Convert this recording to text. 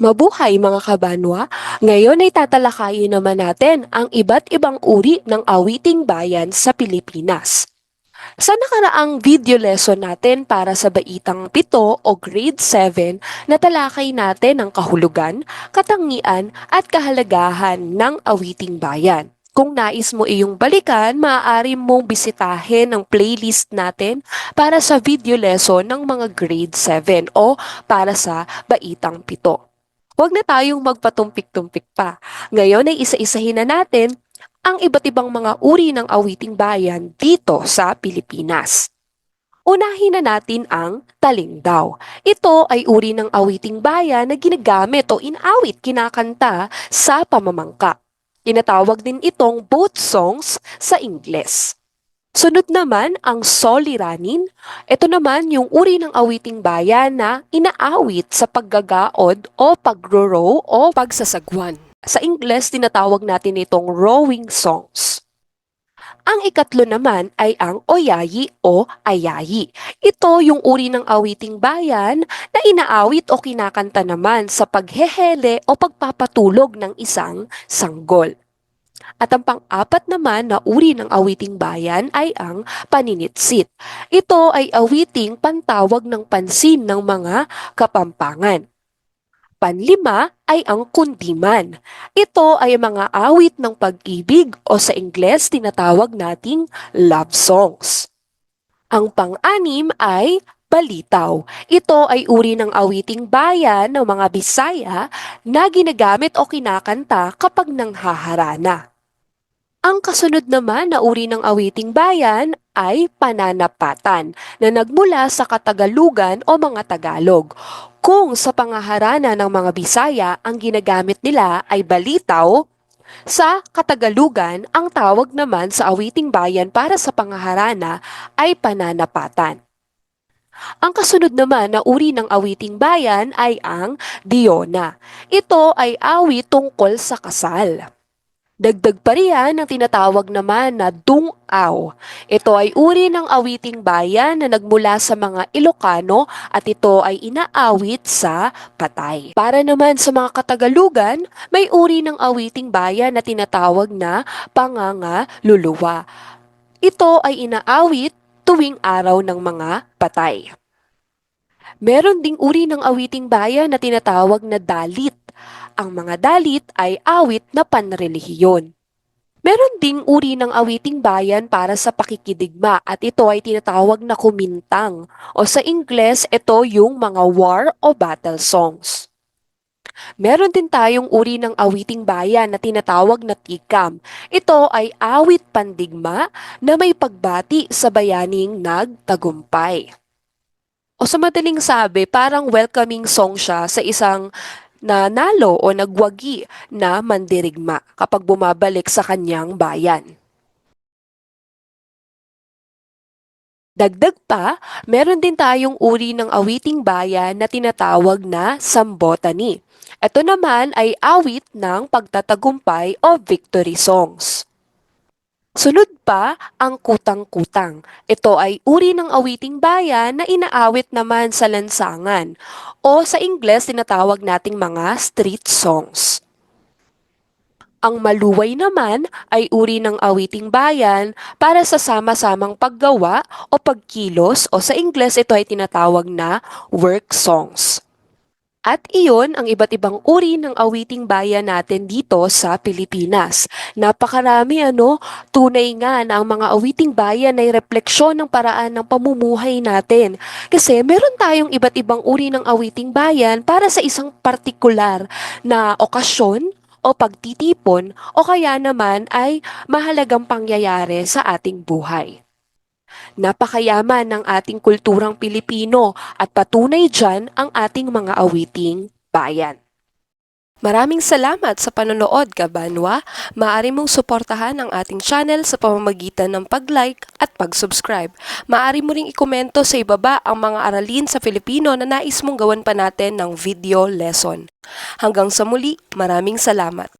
Mabuhay mga kabanwa! Ngayon ay tatalakayin naman natin ang iba't ibang uri ng awiting bayan sa Pilipinas. Sa nakaraang video lesson natin para sa Baitang 7 o Grade 7, natalakay natin ang kahulugan, katangian at kahalagahan ng awiting bayan. Kung nais mo iyong balikan, maaari mong bisitahin ang playlist natin para sa video lesson ng mga grade 7 o para sa Baitang 7. Huwag na tayong magpatumpik-tumpik pa. Ngayon ay isa-isahin na natin ang iba't ibang mga uri ng awiting bayan dito sa Pilipinas. Unahin na natin ang talingdaw. Ito ay uri ng awiting bayan na ginagamit o inawit kinakanta sa pamamangka. Tinatawag din itong boat songs sa Ingles. Sunod naman ang soliranin. Ito naman yung uri ng awiting bayan na inaawit sa paggagaod o pagro-row o pagsasagwan. Sa Ingles, tinatawag natin itong rowing songs. Ang ikatlo naman ay ang oyayi o ayayi. Ito yung uri ng awiting bayan na inaawit o kinakanta naman sa paghehele o pagpapatulog ng isang sanggol. At ang pang-apat naman na uri ng awiting bayan ay ang paninitsit. Ito ay awiting pantawag ng pansin ng mga kapampangan. Panlima ay ang kundiman. Ito ay mga awit ng pag-ibig o sa Ingles tinatawag nating love songs. Ang pang-anim ay balitaw. Ito ay uri ng awiting bayan ng mga Bisaya na ginagamit o kinakanta kapag nanghaharana. Ang kasunod naman na uri ng awiting bayan ay pananapatan na nagmula sa Katagalugan o mga Tagalog. Kung sa pangaharana ng mga Bisaya ang ginagamit nila ay balitaw, sa Katagalugan ang tawag naman sa awiting bayan para sa pangaharana ay pananapatan. Ang kasunod naman na uri ng awiting bayan ay ang Diona. Ito ay awit tungkol sa kasal. Dagdag pa riyan ang tinatawag naman na dungaw. Ito ay uri ng awiting bayan na nagmula sa mga Ilocano at ito ay inaawit sa patay. Para naman sa mga Katagalugan, may uri ng awiting bayan na tinatawag na panganga luluwa. Ito ay inaawit tuwing araw ng mga patay. Meron ding uri ng awiting bayan na tinatawag na dalit. Ang mga dalit ay awit na panrelihiyon. Meron ding uri ng awiting bayan para sa pakikidigma at ito ay tinatawag na kumintang o sa Ingles ito yung mga war o battle songs. Meron din tayong uri ng awiting bayan na tinatawag na tikam. Ito ay awit pandigma na may pagbati sa bayaning nagtagumpay. O sa madaling sabi, parang welcoming song siya sa isang nanalo o nagwagi na mandirigma kapag bumabalik sa kanyang bayan. Dagdag pa, meron din tayong uri ng awiting bayan na tinatawag na sambotani. Ito naman ay awit ng pagtatagumpay o victory songs. Sunod pa ang kutang-kutang. Ito ay uri ng awiting bayan na inaawit naman sa lansangan o sa Ingles tinatawag nating mga street songs. Ang maluway naman ay uri ng awiting bayan para sa sama-samang paggawa o pagkilos o sa Ingles ito ay tinatawag na work songs. At iyon ang iba't ibang uri ng awiting bayan natin dito sa Pilipinas. Napakarami ano, tunay nga na ang mga awiting bayan ay refleksyon ng paraan ng pamumuhay natin. Kasi meron tayong iba't ibang uri ng awiting bayan para sa isang partikular na okasyon o pagtitipon o kaya naman ay mahalagang pangyayari sa ating buhay. Napakayaman ng ating kulturang Pilipino at patunay dyan ang ating mga awiting bayan. Maraming salamat sa panonood, Kabanwa. Maaari mong suportahan ang ating channel sa pamamagitan ng pag-like at pag-subscribe. Maaari mo ring ikomento sa ibaba ang mga aralin sa Filipino na nais mong gawan pa natin ng video lesson. Hanggang sa muli, maraming salamat.